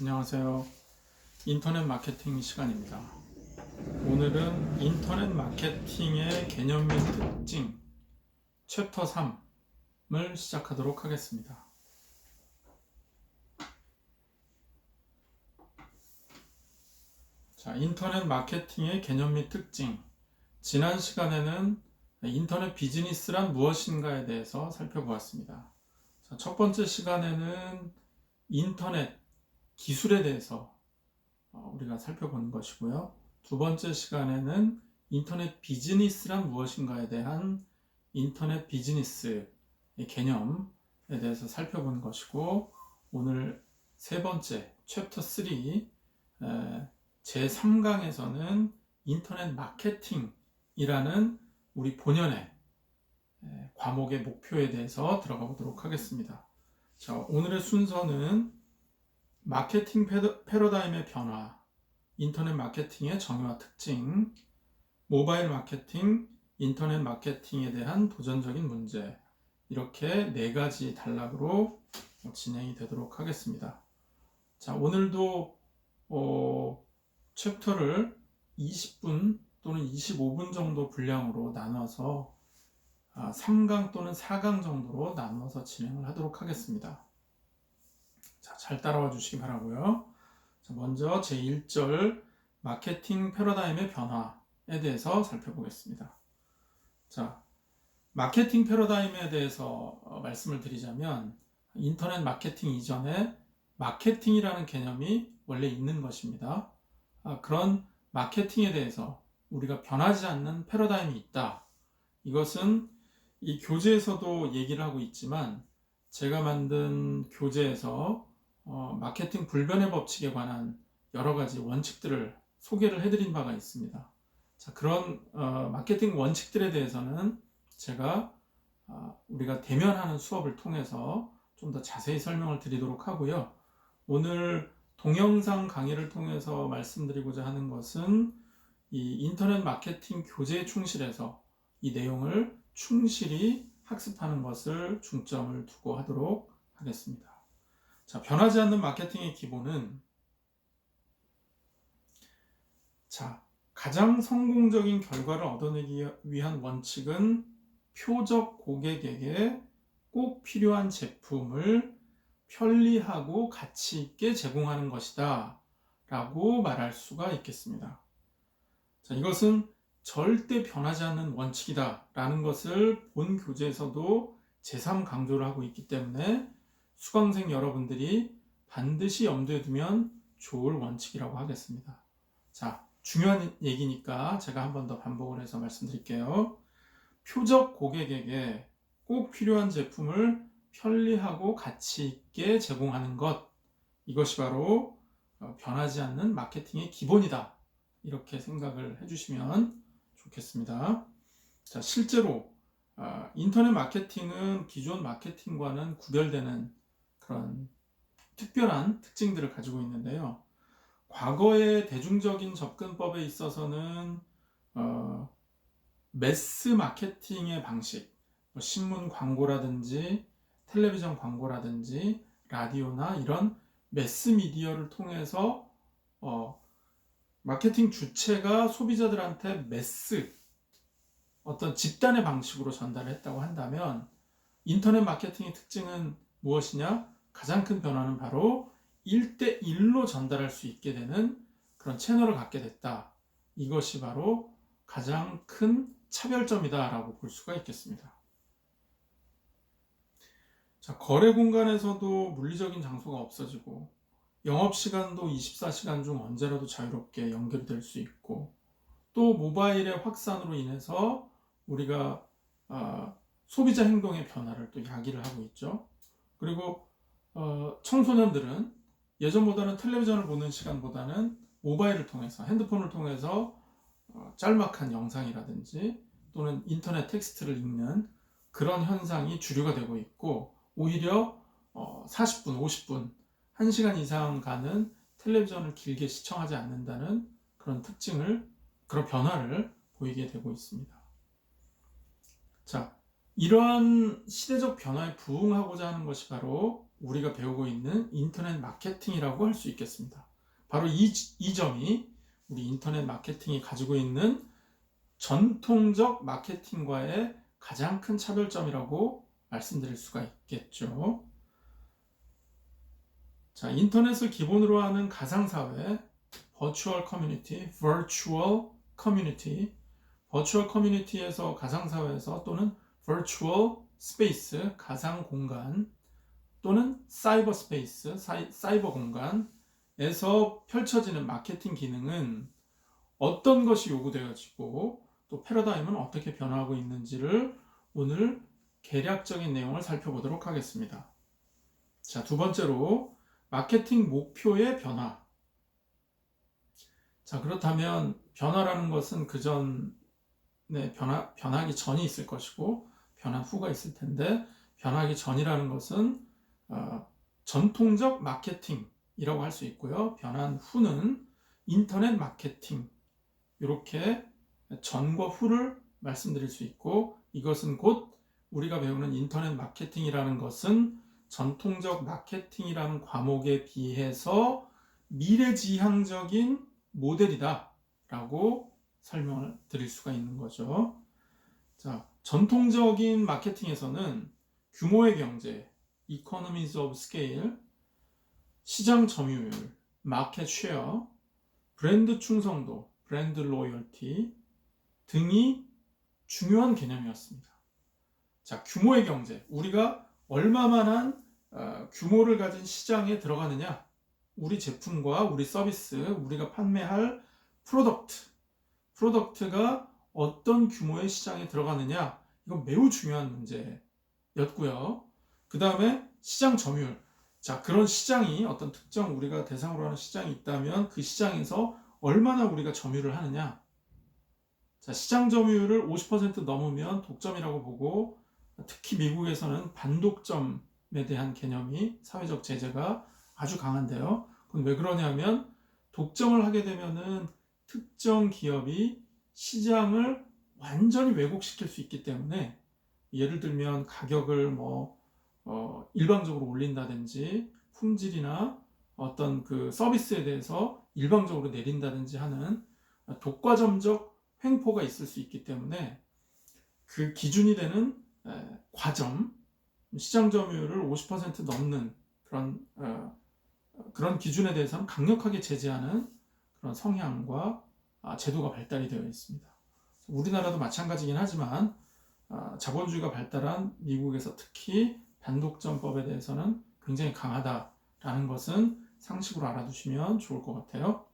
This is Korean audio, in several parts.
안녕하세요. 인터넷 마케팅 시간입니다. 오늘은 인터넷 마케팅의 개념 및 특징 챕터 3을 시작하도록 하겠습니다. 자, 인터넷 마케팅의 개념 및 특징. 지난 시간에는 인터넷 비즈니스란 무엇인가에 대해서 살펴보았습니다. 자, 첫 번째 시간에는 인터넷 기술에 대해서 어, 우리가 살펴보는 것이고요. 두 번째 시간에는 인터넷 비즈니스란 무엇인가에 대한 인터넷 비즈니스의 개념에 대해서 살펴보는 것이고 오늘 세 번째 챕터 3 제 3강에서는 인터넷 마케팅이라는 우리 본연의 에, 과목의 목표에 대해서 들어가 보도록 하겠습니다. 자, 오늘의 순서는 마케팅 패러- 패러다임의 변화, 인터넷 마케팅의 정의와 특징, 모바일 마케팅, 인터넷 마케팅에 대한 도전적인 문제, 이렇게 네 가지 단락으로 진행이 되도록 하겠습니다. 자, 오늘도 어, 챕터를 20분 또는 25분 정도 분량으로 나눠서 아, 3강 또는 4강 정도로 나눠서 진행을 하도록 하겠습니다. 자, 잘 따라와 주시기 바라고요. 자, 먼저 제 1절 마케팅 패러다임의 변화에 대해서 살펴보겠습니다. 자, 마케팅 패러다임에 대해서 어, 말씀을 드리자면 인터넷 마케팅 이전에 마케팅이라는 개념이 원래 있는 것입니다. 아, 그런 마케팅에 대해서 우리가 변하지 않는 패러다임이 있다. 이것은 이 교재에서도 얘기를 하고 있지만 제가 만든 교재에서 어, 마케팅 불변의 법칙에 관한 여러 가지 원칙들을 소개를 해드린 바가 있습니다. 자, 그런 어, 마케팅 원칙들에 대해서는 제가 아, 우리가 대면하는 수업을 통해서 좀 더 자세히 설명을 드리도록 하고요. 오늘 동영상 강의를 통해서 말씀드리고자 하는 것은 이 인터넷 마케팅 교재에 충실해서 이 내용을 충실히 학습하는 것을 중점을 두고 하도록 하겠습니다. 자, 변하지 않는 마케팅의 기본은 자, 가장 성공적인 결과를 얻어내기 위한 원칙은 표적 고객에게 꼭 필요한 제품을 편리하고 가치 있게 제공하는 것이다. 라고 말할 수가 있겠습니다. 자, 이것은 절대 변하지 않는 원칙이다. 라는 것을 본 교재에서도 제3 강조를 하고 있기 때문에 수강생 여러분들이 반드시 염두에 두면 좋을 원칙이라고 하겠습니다. 자, 중요한 얘기니까 제가 한 번 더 반복을 해서 말씀드릴게요. 표적 고객에게 꼭 필요한 제품을 편리하고 가치 있게 제공하는 것. 이것이 바로 어, 변하지 않는 마케팅의 기본이다. 이렇게 생각을 해주시면 좋겠습니다. 자, 실제로 아, 인터넷 마케팅은 기존 마케팅과는 구별되는 그런 특별한 특징들을 가지고 있는데요. 과거의 대중적인 접근법에 있어서는 어, 매스 마케팅의 방식, 뭐 신문 광고라든지 텔레비전 광고라든지 라디오나 이런 매스 미디어를 통해서 어, 마케팅 주체가 소비자들한테 매스 어떤 집단의 방식으로 전달을 했다고 한다면 인터넷 마케팅의 특징은 무엇이냐? 가장 큰 변화는 바로 1대1로 전달할 수 있게 되는 그런 채널을 갖게 됐다. 이것이 바로 가장 큰 차별점이다라고 볼 수가 있겠습니다. 자, 거래 공간에서도 물리적인 장소가 없어지고 영업 시간도 24시간 중 언제라도 자유롭게 연결될 수 있고 또 모바일의 확산으로 인해서 우리가 아, 소비자 행동의 변화를 또 야기를 하고 있죠. 그리고 어, 청소년들은 예전보다는 텔레비전을 보는 시간보다는 모바일을 통해서 핸드폰을 통해서 어, 짤막한 영상이라든지 또는 인터넷 텍스트를 읽는 그런 현상이 주류가 되고 있고 오히려 어, 40분, 50분, 1시간 이상 가는 텔레비전을 길게 시청하지 않는다는 그런 특징을 그런 변화를 보이게 되고 있습니다. 자, 이러한 시대적 변화에 부응하고자 하는 것이 바로 우리가 배우고 있는 인터넷 마케팅이라고 할 수 있겠습니다. 바로 이, 이 점이 우리 인터넷 마케팅이 가지고 있는 전통적 마케팅과의 가장 큰 차별점이라고 말씀드릴 수가 있겠죠. 자, 인터넷을 기본으로 하는 가상사회, 버추얼 커뮤니티, virtual community, 버추얼 커뮤니티에서 가상사회에서 또는 virtual space, 가상 공간 또는 사이버 스페이스, 사이, 사이버 공간에서 펼쳐지는 마케팅 기능은 어떤 것이 요구되어지고 또 패러다임은 어떻게 변화하고 있는지를 오늘 개략적인 내용을 살펴보도록 하겠습니다. 자, 두 번째로 마케팅 목표의 변화. 자, 그렇다면 변화라는 것은 그 전에 변화, 변하기 전이 있을 것이고 변한 후가 있을 텐데 변하기 전이라는 것은 어, 전통적 마케팅이라고 할 수 있고요. 변한 후는 인터넷 마케팅. 이렇게 전과 후를 말씀드릴 수 있고 이것은 곧 우리가 배우는 인터넷 마케팅이라는 것은 전통적 마케팅이라는 과목에 비해서 미래지향적인 모델이다 라고 설명을 드릴 수가 있는 거죠. 자, 전통적인 마케팅에서는 규모의 경제, economies of scale, 시장 점유율, 마켓 쉐어, 브랜드 충성도, 브랜드 로열티 등이 중요한 개념이었습니다. 자, 규모의 경제. 우리가 얼마만한 어, 규모를 가진 시장에 들어가느냐? 우리 제품과 우리 서비스, 우리가 판매할 프로덕트, 프로덕트가 어떤 규모의 시장에 들어가느냐? 이건 매우 중요한 문제였고요. 그 다음에 시장 점유율. 자, 그런 시장이 어떤 특정 우리가 대상으로 하는 시장이 있다면 그 시장에서 얼마나 우리가 점유를 하느냐? 자, 시장 점유율을 50% 넘으면 독점이라고 보고 특히 미국에서는 반독점에 대한 개념이 사회적 제재가 아주 강한데요. 그건 왜 그러냐면 독점을 하게 되면은 특정 기업이 시장을 완전히 왜곡시킬 수 있기 때문에 예를 들면 가격을 뭐 어, 일방적으로 올린다든지 품질이나 어떤 그 서비스에 대해서 일방적으로 내린다든지 하는 독과점적 횡포가 있을 수 있기 때문에 그 기준이 되는 과점, 시장 점유율을 50% 넘는 그런 어, 그런 기준에 대해서는 강력하게 제재하는 그런 성향과 아, 제도가 발달이 되어 있습니다. 우리나라도 마찬가지긴 하지만 아, 자본주의가 발달한 미국에서 특히 단독점법에 대해서는 굉장히 강하다라는 것은 상식으로 알아두시면 좋을 것 같아요.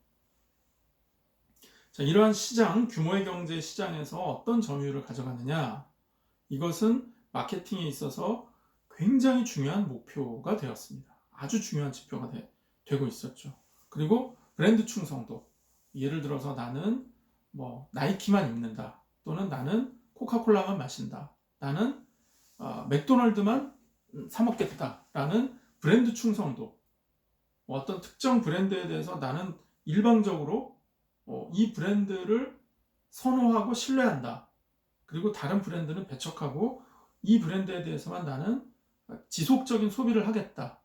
자, 이러한 시장, 규모의 경제 시장에서 어떤 점유율을 가져가느냐? 이것은 마케팅에 있어서 굉장히 중요한 목표가 되었습니다. 아주 중요한 지표가 되, 고 있었죠. 그리고 브랜드 충성도. 예를 들어서 나는 뭐 나이키만 입는다. 또는 나는 코카콜라만 마신다. 나는 어, 맥도날드만 사 먹겠다라는 브랜드 충성도. 어떤 특정 브랜드에 대해서 나는 일방적으로 어, 이 브랜드를 선호하고 신뢰한다. 그리고 다른 브랜드는 배척하고 이 브랜드에 대해서만 나는 지속적인 소비를 하겠다.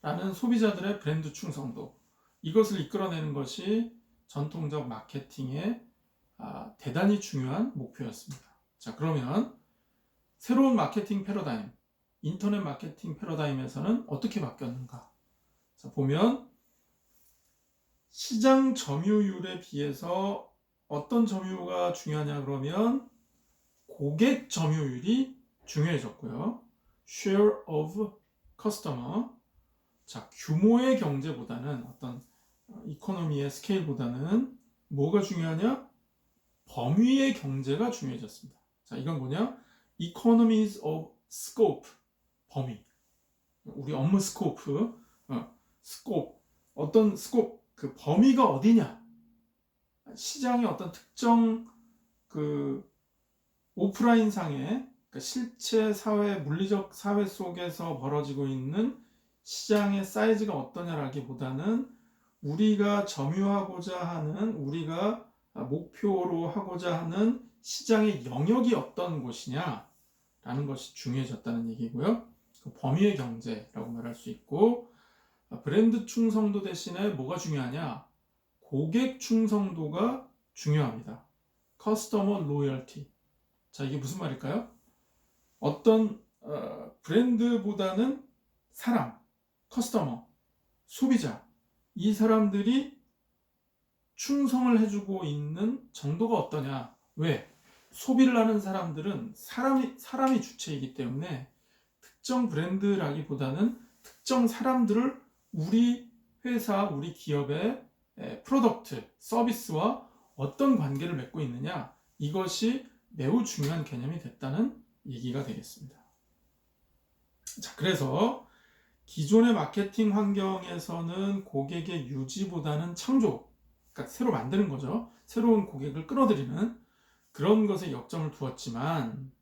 라는 소비자들의 브랜드 충성도. 이것을 이끌어내는 것이 전통적 마케팅의 아, 대단히 중요한 목표였습니다. 자, 그러면 새로운 마케팅 패러다임, 인터넷 마케팅 패러다임에서는 어떻게 바뀌었는가? 자, 보면 시장 점유율에 비해서 어떤 점유가 중요하냐 그러면 고객 점유율이 중요해졌고요. share of customer. 자, 규모의 경제보다는 어떤 이코노미의 스케일보다는 뭐가 중요하냐? 범위의 경제가 중요해졌습니다. 자, 이건 뭐냐? economies of scope. 범위. 우리 업무 스코프. 어, 스코프. 어떤 스코프. 그 범위가 어디냐? 시장의 어떤 특정 그 오프라인 상의 그러니까 실체 사회, 물리적 사회 속에서 벌어지고 있는 시장의 사이즈가 어떠냐라기보다는 우리가 점유하고자 하는, 우리가 목표로 하고자 하는 시장의 영역이 어떤 곳이냐라는 것이 중요해졌다는 얘기고요. 그 범위의 경제라고 말할 수 있고 아, 브랜드 충성도 대신에 뭐가 중요하냐? 고객 충성도가 중요합니다. 커스터머 로열티. 자, 이게 무슨 말일까요? 어떤 어, 브랜드보다는 사람, 커스터머, 소비자 이 사람들이 충성을 해주고 있는 정도가 어떠냐? 왜? 소비를 하는 사람들은 사람이 사람이 주체이기 때문에 특정 브랜드라기보다는 특정 사람들을 우리 회사, 우리 기업의 에, 프로덕트, 서비스와 어떤 관계를 맺고 있느냐 이것이 매우 중요한 개념이 됐다는 얘기가 되겠습니다. 자, 그래서 기존의 마케팅 환경에서는 고객의 유지보다는 창조, 그러니까 새로 만드는 거죠. 새로운 고객을 끌어들이는 그런 것에 역점을 두었지만,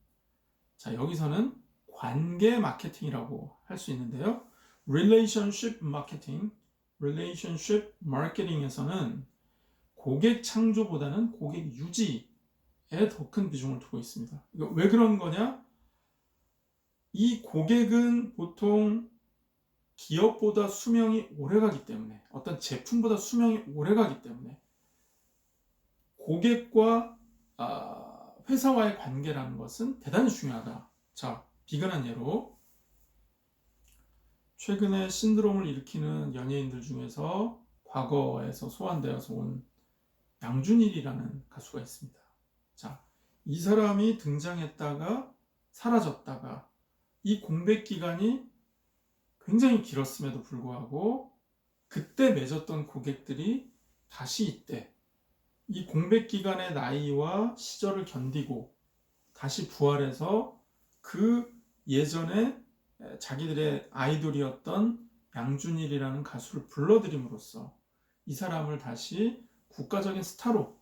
자, 여기서는 관계 마케팅이라고 할 수 있는데요. relationship marketing, relationship marketing에서는 고객 창조보다는 고객 유지에 더 큰 비중을 두고 있습니다. 왜 그런 거냐? 이 고객은 보통 기업보다 수명이 오래 가기 때문에 어떤 제품보다 수명이 오래 가기 때문에 고객과 아, 회사와의 관계라는 것은 대단히 중요하다. 자, 비근한 예로 최근에 신드롬을 일으키는 연예인들 중에서 과거에서 소환되어서 온 양준일이라는 가수가 있습니다. 자, 이 사람이 등장했다가 사라졌다가 이 공백 기간이 굉장히 길었음에도 불구하고 그때 맺었던 고객들이 다시 이때 이 공백 기간의 나이와 시절을 견디고 다시 부활해서 그 예전에 자기들의 아이돌이었던 양준일이라는 가수를 불러들임으로써 이 사람을 다시 국가적인 스타로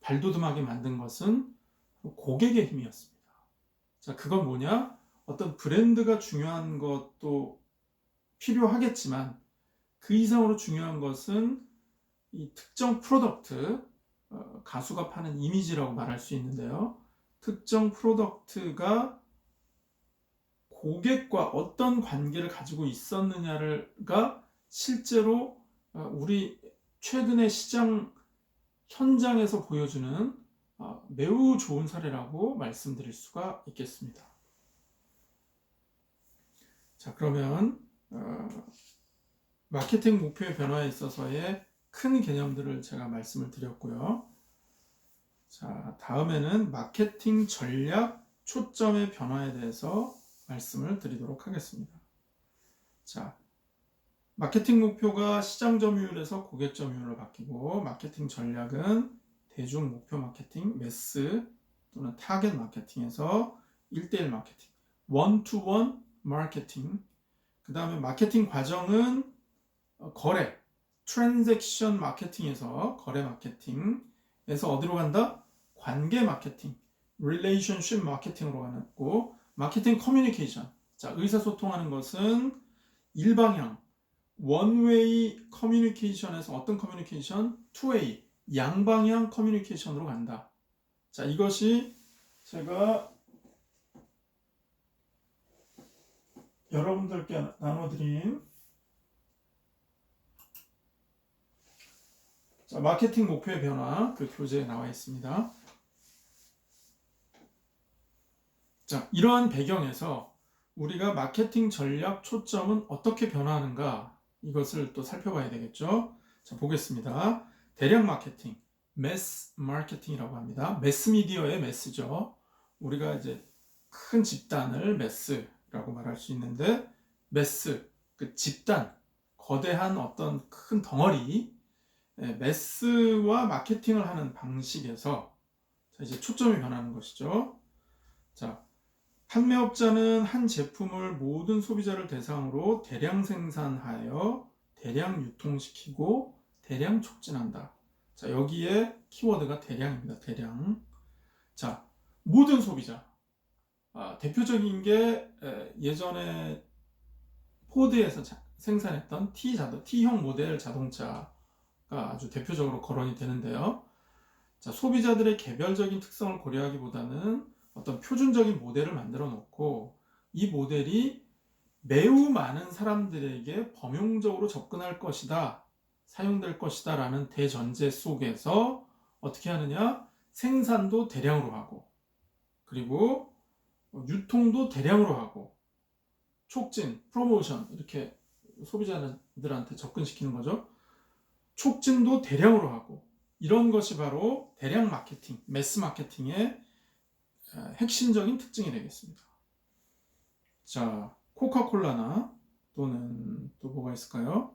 발돋움하게 만든 것은 고객의 힘이었습니다. 자, 그건 뭐냐? 어떤 브랜드가 중요한 것도 필요하겠지만 그 이상으로 중요한 것은 이 특정 프로덕트, 어, 가수가 파는 이미지라고 말할 수 있는데요. 특정 프로덕트가 고객과 어떤 관계를 가지고 있었느냐가 실제로 어, 우리 최근의 시장 현장에서 보여주는 어, 매우 좋은 사례라고 말씀드릴 수가 있겠습니다. 자, 그러면 어, 마케팅 목표의 변화에 있어서의 큰 개념들을 제가 말씀을 드렸고요. 자, 다음에는 마케팅 전략 초점의 변화에 대해서 말씀을 드리도록 하겠습니다. 자, 마케팅 목표가 시장 점유율에서 고객 점유율로 바뀌고 마케팅 전략은 대중 목표 마케팅, 매스 또는 타겟 마케팅에서 1대1 마케팅, 원투원 마케팅. 그 다음에 마케팅 과정은 어, 거래, 트랜잭션 마케팅에서 거래 마케팅에서 어디로 간다? 관계 마케팅, 릴레이션십 마케팅으로 가고 마케팅 커뮤니케이션. 자, 의사소통하는 것은 일방향, 원웨이 커뮤니케이션에서 어떤 커뮤니케이션? 투웨이, 양방향 커뮤니케이션으로 간다. 자, 이것이 제가 여러분들께 나눠드린 자, 마케팅 목표의 변화 그 교재에 나와 있습니다. 자, 이러한 배경에서 우리가 마케팅 전략 초점은 어떻게 변화하는가 이것을 또 살펴봐야 되겠죠. 자, 보겠습니다. 대량 마케팅, 매스 마케팅이라고 합니다. 매스 미디어의 매스죠. 우리가 이제 큰 집단을 매스라고 말할 수 있는데 매스 그 집단 거대한 어떤 큰 덩어리 예, 매스와 마케팅을 하는 방식에서 이제 초점이 변하는 것이죠. 자, 판매업자는 한 제품을 모든 소비자를 대상으로 대량 생산하여 대량 유통시키고 대량 촉진한다. 자, 여기에 키워드가 대량입니다. 대량. 자, 모든 소비자. 아, 대표적인 게 예전에 포드에서 자, 생산했던 T 자동, T형 모델 자동차가 아주 대표적으로 거론이 되는데요. 자, 소비자들의 개별적인 특성을 고려하기보다는 어떤 표준적인 모델을 만들어 놓고 이 모델이 매우 많은 사람들에게 범용적으로 접근할 것이다, 사용될 것이다 라는 대전제 속에서 어떻게 하느냐? 생산도 대량으로 하고, 그리고 유통도 대량으로 하고, 촉진, 프로모션, 이렇게 소비자들한테 접근시키는 거죠. 촉진도 대량으로 하고, 이런 것이 바로 대량 마케팅, 매스 마케팅의 어, 핵심적인 특징이 되겠습니다. 자, 코카콜라나 또는 또 뭐가 있을까요?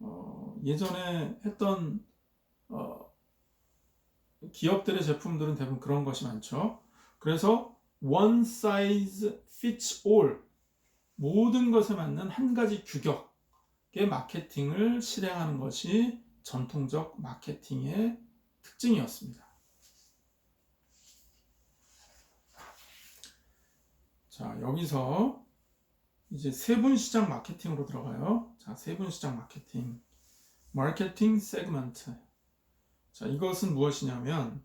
어, 예전에 했던 어, 기업들의 제품들은 대부분 그런 것이 많죠. 그래서 one size fits all 모든 것에 맞는 한 가지 규격의 마케팅을 실행하는 것이 전통적 마케팅의 특징이었습니다. 자, 여기서 이제 세분 시장 마케팅으로 들어가요. 자, 세분 시장 마케팅. 마케팅 세그먼트. 자, 이것은 무엇이냐면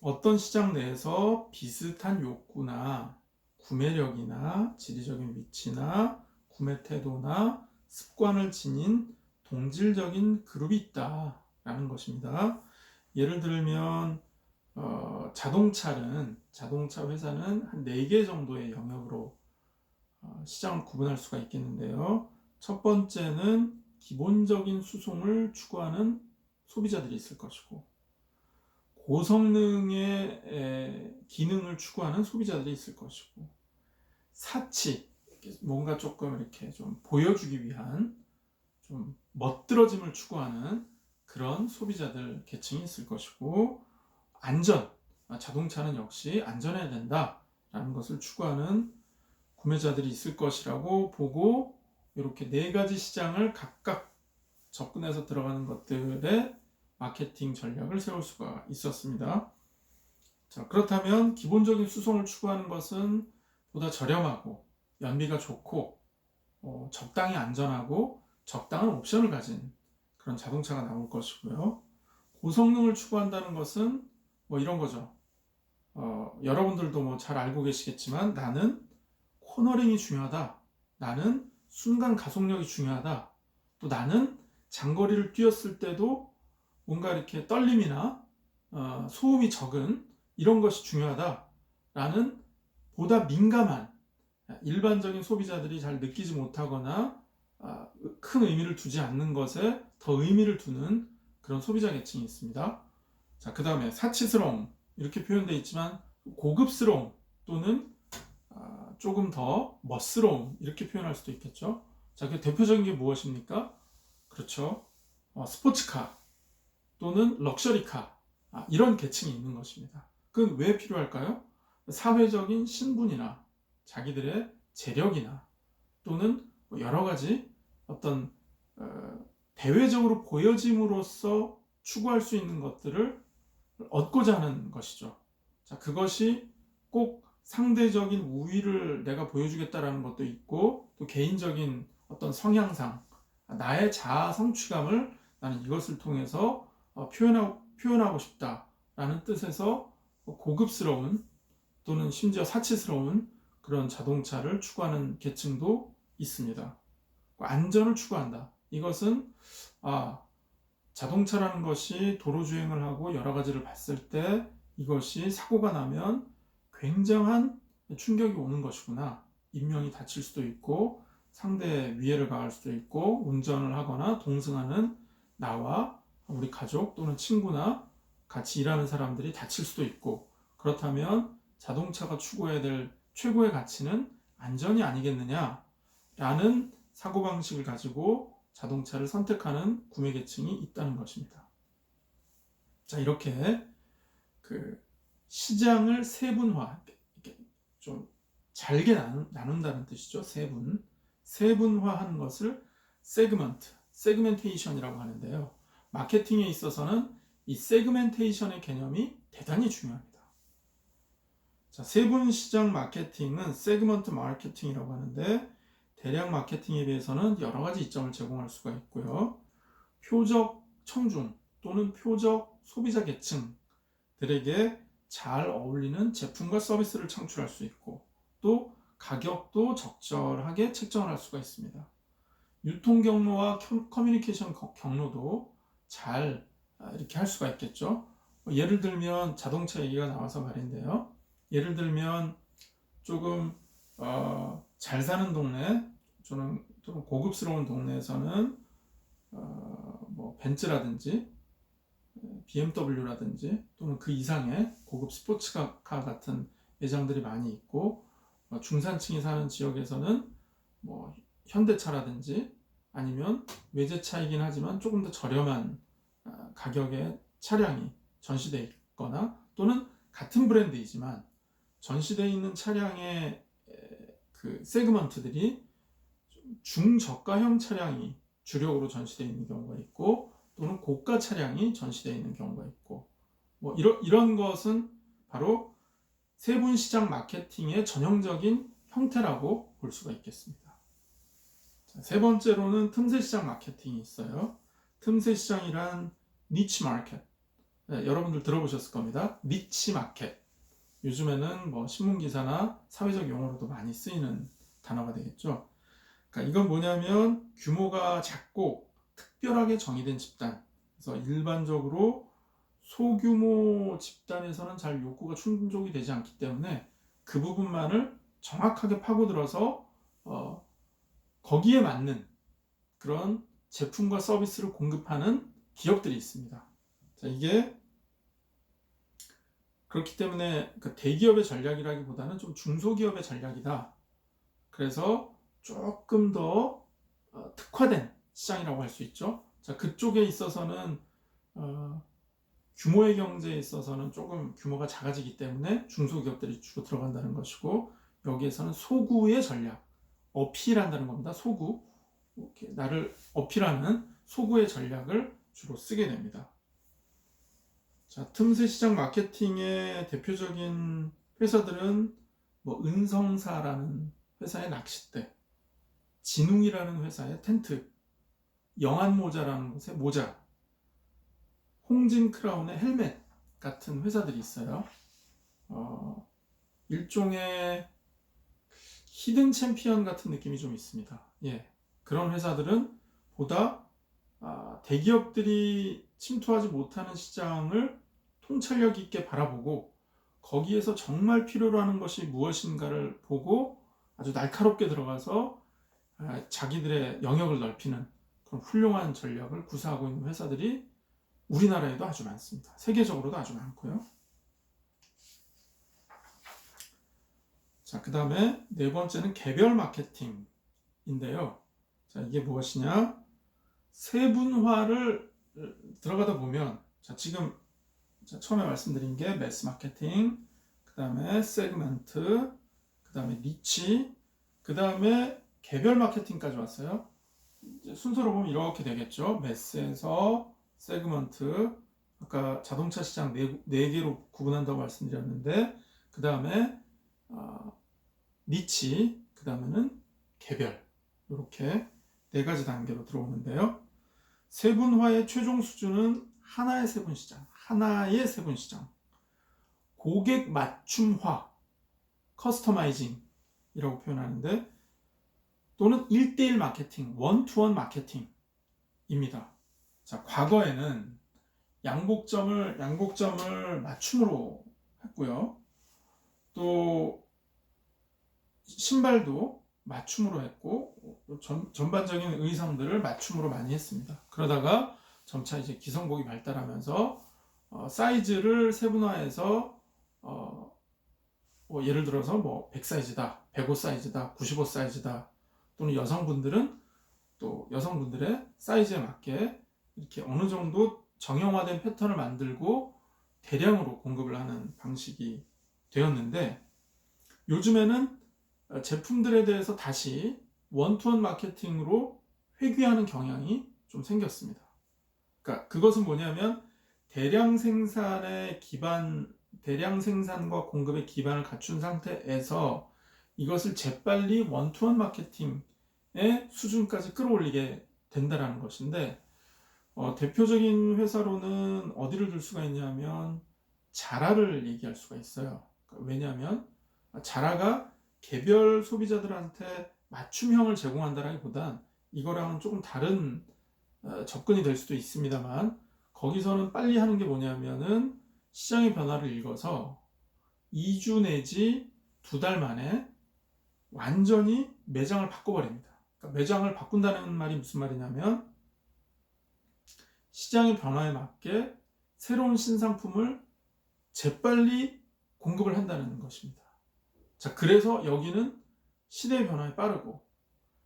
어떤 시장 내에서 비슷한 욕구나 구매력이나 지리적인 위치나 구매 태도나 습관을 지닌 동질적인 그룹이 있다라는 것입니다. 예를 들면 어, 자동차는 자동차 회사는 한 4개 정도의 영역으로 어, 시장을 구분할 수가 있겠는데요. 첫 번째는 기본적인 수송을 추구하는 소비자들이 있을 것이고 고성능의 에, 기능을 추구하는 소비자들이 있을 것이고 사치 뭔가 조금 이렇게 좀 보여주기 위한 좀 멋들어짐을 추구하는 그런 소비자들 계층이 있을 것이고 안전 아, 자동차는 역시 안전해야 된다라는 것을 추구하는 구매자들이 있을 것이라고 보고 이렇게 네 가지 시장을 각각 접근해서 들어가는 것들의 마케팅 전략을 세울 수가 있었습니다. 자, 그렇다면 기본적인 수송을 추구하는 것은 보다 저렴하고 연비가 좋고 어, 적당히 안전하고 적당한 옵션을 가진 그런 자동차가 나올 것이고요. 고성능을 추구한다는 것은 뭐 이런 거죠. 어, 여러분들도 뭐 잘 알고 계시겠지만 나는 코너링이 중요하다. 나는 순간 가속력이 중요하다. 또 나는 장거리를 뛰었을 때도 뭔가 이렇게 떨림이나 어, 소음이 적은 이런 것이 중요하다. 라는 보다 민감한 일반적인 소비자들이 잘 느끼지 못하거나 아, 큰 의미를 두지 않는 것에 더 의미를 두는 그런 소비자 계층이 있습니다. 자, 그 다음에 사치스러움 이렇게 표현되어 있지만 고급스러움 또는 아, 조금 더 멋스러움 이렇게 표현할 수도 있겠죠. 자, 그 대표적인 게 무엇입니까? 그렇죠. 어, 스포츠카 또는 럭셔리카 아, 이런 계층이 있는 것입니다. 그건 왜 필요할까요? 사회적인 신분이나 자기들의 재력이나 또는 뭐 여러 가지 어떤 어, 대외적으로 보여짐으로써 추구할 수 있는 것들을 얻고자 하는 것이죠. 자, 그것이 꼭 상대적인 우위를 내가 보여주겠다라는 것도 있고 또 개인적인 어떤 성향상 나의 자아 성취감을 나는 이것을 통해서 어, 표현하고, 표현하고 싶다라는 뜻에서 고급스러운 또는 심지어 사치스러운 그런 자동차를 추구하는 계층도 있습니다. 안전을 추구한다. 이것은 아 자동차라는 것이 도로 주행을 하고 여러 가지를 봤을 때 이것이 사고가 나면 굉장한 충격이 오는 것이구나. 인명이 다칠 수도 있고 상대에 위해를 가할 수도 있고 운전을 하거나 동승하는 나와 우리 가족 또는 친구나 같이 일하는 사람들이 다칠 수도 있고 그렇다면 자동차가 추구해야 될 최고의 가치는 안전이 아니겠느냐 라는 사고방식을 가지고 자동차를 선택하는 구매 계층이 있다는 것입니다. 자, 이렇게 그 시장을 세분화, 좀 잘게 나눈, 다는 뜻이죠. 세분. 세분화하는 것을 세그먼트, 세그멘테이션이라고 하는데요. 마케팅에 있어서는 이 세그멘테이션의 개념이 대단히 중요합니다. 자, 세분 시장 마케팅은 세그먼트 마케팅이라고 하는데 대량 마케팅에 비해서는 여러 가지 이점을 제공할 수가 있고요. 표적 청중 또는 표적 소비자 계층들에게 잘 어울리는 제품과 서비스를 창출할 수 있고 또 가격도 적절하게 책정을 할 수가 있습니다. 유통 경로와 켜- 커뮤니케이션 거- 경로도 잘 아, 이렇게 할 수가 있겠죠. 뭐 예를 들면 자동차 얘기가 나와서 말인데요. 예를 들면 조금 어, 잘 사는 동네, 저는 좀 고급스러운 동네에서는 어, 뭐 벤츠라든지 BMW라든지 또는 그 이상의 고급 스포츠카 같은 매장들이 많이 있고 어, 중산층이 사는 지역에서는 뭐 현대차라든지 아니면 외제차이긴 하지만 조금 더 저렴한 아, 가격의 차량이 전시되어 있거나 또는 같은 브랜드이지만 전시되어 있는 차량의 에, 그 세그먼트들이 좀 중저가형 차량이 주력으로 전시되어 있는 경우가 있고 또는 고가 차량이 전시되어 있는 경우가 있고 뭐 이런 이런 것은 바로 세분 시장 마케팅의 전형적인 형태라고 볼 수가 있겠습니다. 자, 세 번째로는 틈새 시장 마케팅이 있어요. 틈새 시장이란 니치 마켓. 네, 여러분들 들어보셨을 겁니다. 니치 마켓. 요즘에는 뭐 신문 기사나 사회적 용어로도 많이 쓰이는 단어가 되겠죠. 그러니까 이건 뭐냐면 규모가 작고 특별하게 정의된 집단. 그래서 일반적으로 소규모 집단에서는 잘 욕구가 충족이 되지 않기 때문에 그 부분만을 정확하게 파고들어서 어, 거기에 맞는 그런 제품과 서비스를 공급하는 기업들이 있습니다. 자, 이게 그렇기 때문에 그 대기업의 전략이라기보다는 좀 중소기업의 전략이다. 그래서 조금 더 어, 특화된 시장이라고 할 수 있죠. 자, 그쪽에 있어서는 어, 규모의 경제에 있어서는 조금 규모가 작아지기 때문에 중소기업들이 주로 들어간다는 것이고 여기에서는 소구의 전략, 어필한다는 겁니다. 소구, 이렇게 나를 어필하는 소구의 전략을 주로 쓰게 됩니다. 자, 틈새 시장 마케팅의 대표적인 회사들은 뭐 은성사라는 회사의 낚싯대, 진웅이라는 회사의 텐트, 영안모자라는 곳의 모자, 홍진 크라운의 헬멧 같은 회사들이 있어요. 어, 일종의 히든 챔피언 같은 느낌이 좀 있습니다. 예, 그런 회사들은 보다 아, 대기업들이 침투하지 못하는 시장을 통찰력 있게 바라보고 거기에서 정말 필요로 하는 것이 무엇인가를 보고 아주 날카롭게 들어가서 아, 자기들의 영역을 넓히는 그런 훌륭한 전략을 구사하고 있는 회사들이 우리나라에도 아주 많습니다. 세계적으로도 아주 많고요. 자, 그 다음에 네 번째는 개별 마케팅인데요. 자, 이게 무엇이냐? 세분화를 들어가다 보면, 자, 지금 자, 처음에 말씀드린 게 매스 마케팅, 그 다음에 세그먼트, 그 다음에 니치, 그 다음에 개별 마케팅까지 왔어요. 순서로 보면 이렇게 되겠죠. 매스에서 세그먼트, 아까 자동차 시장 네, 네 개로 구분한다고 말씀드렸는데, 그 다음에 어, 니치, 그 다음에는 개별, 이렇게 네 가지 단계로 들어오는데요. 세분화의 최종 수준은 하나의 세분 시장, 하나의 세분 시장, 고객 맞춤화, 커스터마이징이라고 표현하는데, 또는 1대1 마케팅, 원투원 마케팅입니다. 자, 과거에는 양복점을, 양복점을 맞춤으로 했고요. 또, 신발도 맞춤으로 했고, 전, 전반적인 의상들을 맞춤으로 많이 했습니다. 그러다가 점차 이제 기성복이 발달하면서, 어, 사이즈를 세분화해서, 어, 뭐 예를 들어서 뭐 100 사이즈다, 105 사이즈다, 95 사이즈다, 또는 여성분들은 또 여성분들의 사이즈에 맞게 이렇게 어느 정도 정형화된 패턴을 만들고 대량으로 공급을 하는 방식이 되었는데 요즘에는 제품들에 대해서 다시 원투원 마케팅으로 회귀하는 경향이 좀 생겼습니다. 그러니까 그것은 뭐냐면 대량 생산의 기반, 대량 생산과 공급의 기반을 갖춘 상태에서 이것을 재빨리 원투원 마케팅의 수준까지 끌어올리게 된다라는 것인데 어, 대표적인 회사로는 어디를 들 수가 있냐면 자라를 얘기할 수가 있어요. 그러니까 왜냐하면 자라가 개별 소비자들한테 맞춤형을 제공한다라기보단 이거랑은 조금 다른 어, 접근이 될 수도 있습니다만 거기서는 빨리 하는 게 뭐냐면은 시장의 변화를 읽어서 2주 내지 두 달 만에 완전히 매장을 바꿔버립니다. 그러니까 매장을 바꾼다는 말이 무슨 말이냐면 시장의 변화에 맞게 새로운 신상품을 재빨리 공급을 한다는 것입니다. 자, 그래서 여기는 시대의 변화에 빠르고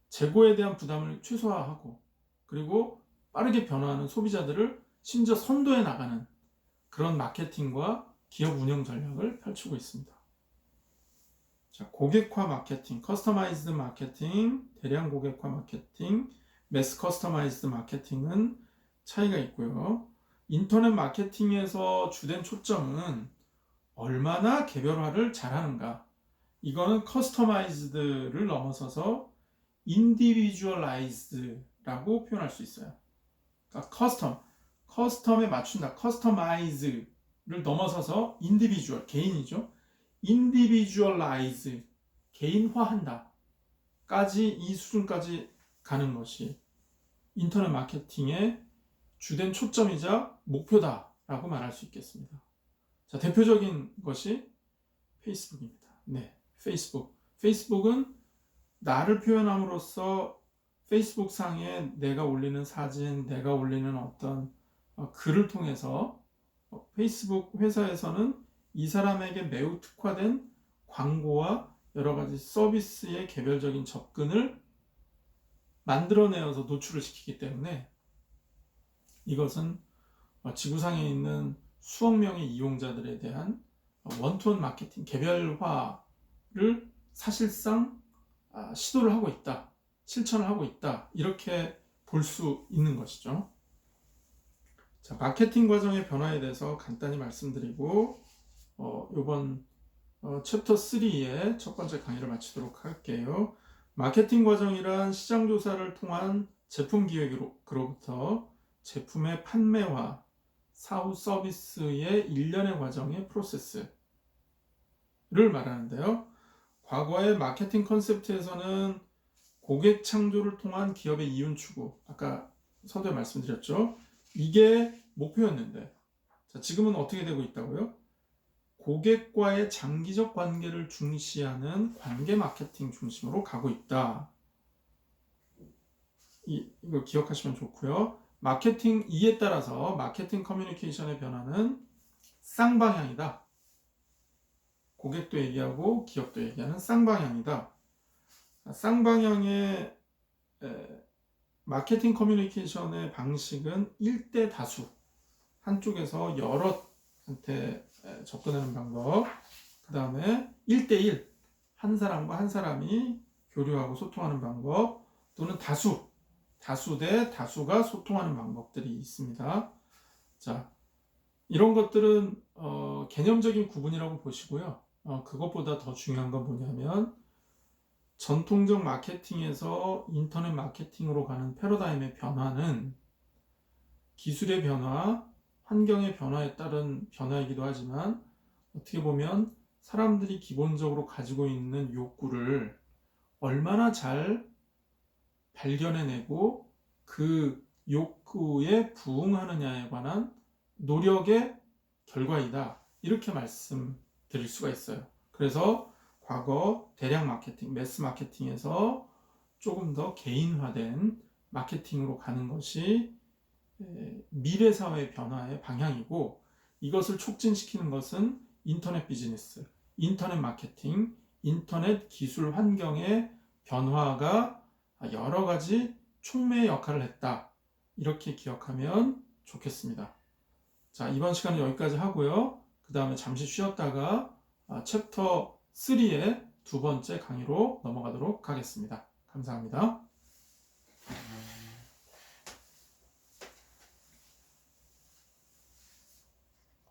재고에 대한 부담을 최소화하고 그리고 빠르게 변화하는 소비자들을 심지어 선도해 나가는 그런 마케팅과 기업 운영 전략을 펼치고 있습니다. 자, 고객화 마케팅, 커스터마이즈드 마케팅, 대량 고객화 마케팅, 매스 커스터마이즈드 마케팅은 차이가 있고요. 인터넷 마케팅에서 주된 초점은 얼마나 개별화를 잘하는가. 이거는 커스터마이즈드를 넘어서서 인디비주얼라이즈드라고 표현할 수 있어요. 그러니까 커스텀, 커스텀에 맞춘다. 커스터마이즈를 넘어서서 인디비주얼, 개인이죠. 인디비주얼라이즈, 개인화한다. 까지 이 수준까지 가는 것이 인터넷 마케팅의 주된 초점이자 목표다라고 말할 수 있겠습니다. 자, 대표적인 것이 페이스북입니다. 네, 페이스북. 페이스북은 나를 표현함으로써 페이스북 상에 내가 올리는 사진, 내가 올리는 어떤 어, 글을 통해서 어, 페이스북 회사에서는 이 사람에게 매우 특화된 광고와 여러 가지 서비스의 개별적인 접근을 만들어내어서 노출을 시키기 때문에 이것은 어, 지구상에 있는 수억 명의 이용자들에 대한 원투원 마케팅 개별화를 사실상 아, 시도를 하고 있다, 실천을 하고 있다 이렇게 볼 수 있는 것이죠. 자, 마케팅 과정의 변화에 대해서 간단히 말씀드리고 어, 이번 어, 챕터 3의 첫 번째 강의를 마치도록 할게요. 마케팅 과정이란 시장 조사를 통한 제품 기획으로부터 제품의 판매와 사후 서비스의 일련의 과정의 프로세스를 말하는데요. 과거의 마케팅 컨셉트에서는 고객 창조를 통한 기업의 이윤 추구, 아까 서두에 말씀드렸죠. 이게 목표였는데, 자, 지금은 어떻게 되고 있다고요? 고객과의 장기적 관계를 중시하는 관계 마케팅 중심으로 가고 있다. 이, 이거 기억하시면 좋고요. 마케팅 이에 따라서 마케팅 커뮤니케이션의 변화는 쌍방향이다. 고객도 얘기하고 기업도 얘기하는 쌍방향이다. 쌍방향의 마케팅 커뮤니케이션의 방식은 1대 다수. 한쪽에서 여럿한테 접근하는 방법. 그 다음에 1대1. 한 사람과 한 사람이 교류하고 소통하는 방법. 또는 다수. 다수 대 다수가 소통하는 방법들이 있습니다. 자, 이런 것들은 어, 개념적인 구분이라고 보시고요. 어, 그것보다 더 중요한 건 뭐냐면 전통적 마케팅에서 인터넷 마케팅으로 가는 패러다임의 변화는 기술의 변화, 환경의 변화에 따른 변화이기도 하지만 어떻게 보면 사람들이 기본적으로 가지고 있는 욕구를 얼마나 잘 발견해내고 그 욕구에 부응하느냐에 관한 노력의 결과이다. 이렇게 말씀 드릴 수가 있어요. 그래서 과거 대량 마케팅, 매스 마케팅에서 조금 더 개인화된 마케팅으로 가는 것이 미래 사회 변화의 방향이고 이것을 촉진시키는 것은 인터넷 비즈니스, 인터넷 마케팅, 인터넷 기술 환경의 변화가 여러 가지 촉매의 역할을 했다. 이렇게 기억하면 좋겠습니다. 자, 이번 시간은 여기까지 하고요. 그 다음에 잠시 쉬었다가 아, 챕터 3의 두 번째 강의로 넘어가도록 하겠습니다. 감사합니다.